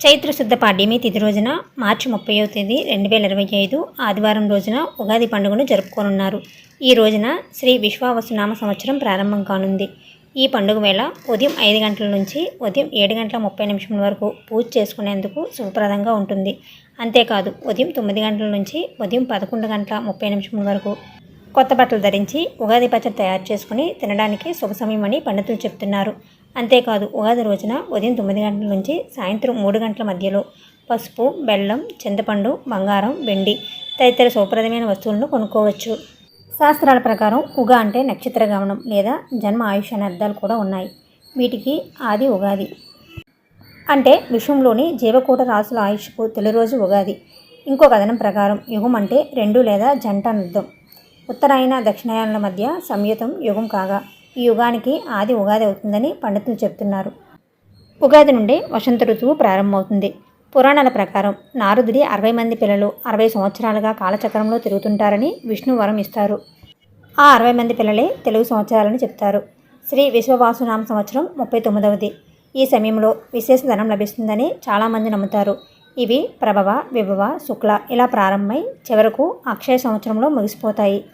చైత్ర శుద్ధ పాడ్యమి తిథి రోజున మార్చి ముప్పైవ తేదీ రెండు వేల ఇరవై ఐదు ఆదివారం రోజున ఉగాది పండుగను జరుపుకోనున్నారు. ఈ రోజున శ్రీ విశ్వావసునామ సంవత్సరం ప్రారంభం కానుంది. ఈ పండుగ వేళ ఉదయం ఐదు గంటల నుంచి ఉదయం ఏడు గంటల ముప్పై నిమిషముల వరకు పూజ చేసుకునేందుకు శుభప్రదంగా ఉంటుంది. అంతేకాదు ఉదయం తొమ్మిది గంటల నుంచి ఉదయం పదకొండు గంటల ముప్పై నిమిషముల వరకు కొత్త బట్టలు ధరించి ఉగాది పచ్చడి తయారు చేసుకుని తినడానికి శుభ సమయమని అని పండితులు చెప్తున్నారు. అంతేకాదు ఉగాది రోజున ఉదయం తొమ్మిది గంటల నుంచి సాయంత్రం మూడు గంటల మధ్యలో పసుపు బెల్లం చింతపండు బంగారం వెండి తదితర శుభప్రదమైన వస్తువులను కొనుక్కోవచ్చు. శాస్త్రాల ప్రకారం ఉగ అంటే నక్షత్ర గమనం లేదా జన్మ ఆయుష్ అనే అర్థాలు కూడా ఉన్నాయి. వీటికి ఆది ఉగాది. అంటే విశ్వంలోని జీవకూట రాసుల ఆయుష్కు తొలి రోజు ఉగాది. ఇంకో కథనం ప్రకారం యుగం అంటే రెండు లేదా జంట అర్థం. ఉత్తరాయణ దక్షిణాయనాల మధ్య సంయుతం యుగం కాగా ఈ యుగానికి ఆది ఉగాది అవుతుందని పండితులు చెప్తున్నారు. ఉగాది నుండే వసంత ఋతువు ప్రారంభమవుతుంది. పురాణాల ప్రకారం నారదుడి అరవై మంది పిల్లలు అరవై సంవత్సరాలుగా కాలచక్రంలో తిరుగుతుంటారని విష్ణు వరం ఇస్తారు. ఆ అరవై మంది పిల్లలే తెలుగు సంవత్సరాలని చెప్తారు. శ్రీ విశ్వవాసునామ సంవత్సరం ముప్పై తొమ్మిదవది. ఈ సమయంలో విశేష ధనం లభిస్తుందని చాలామంది నమ్ముతారు. ఇవి ప్రభవ విభవ శుక్ల ఇలా ప్రారంభమై చివరకు అక్షయ సంవత్సరంలో ముగిసిపోతాయి.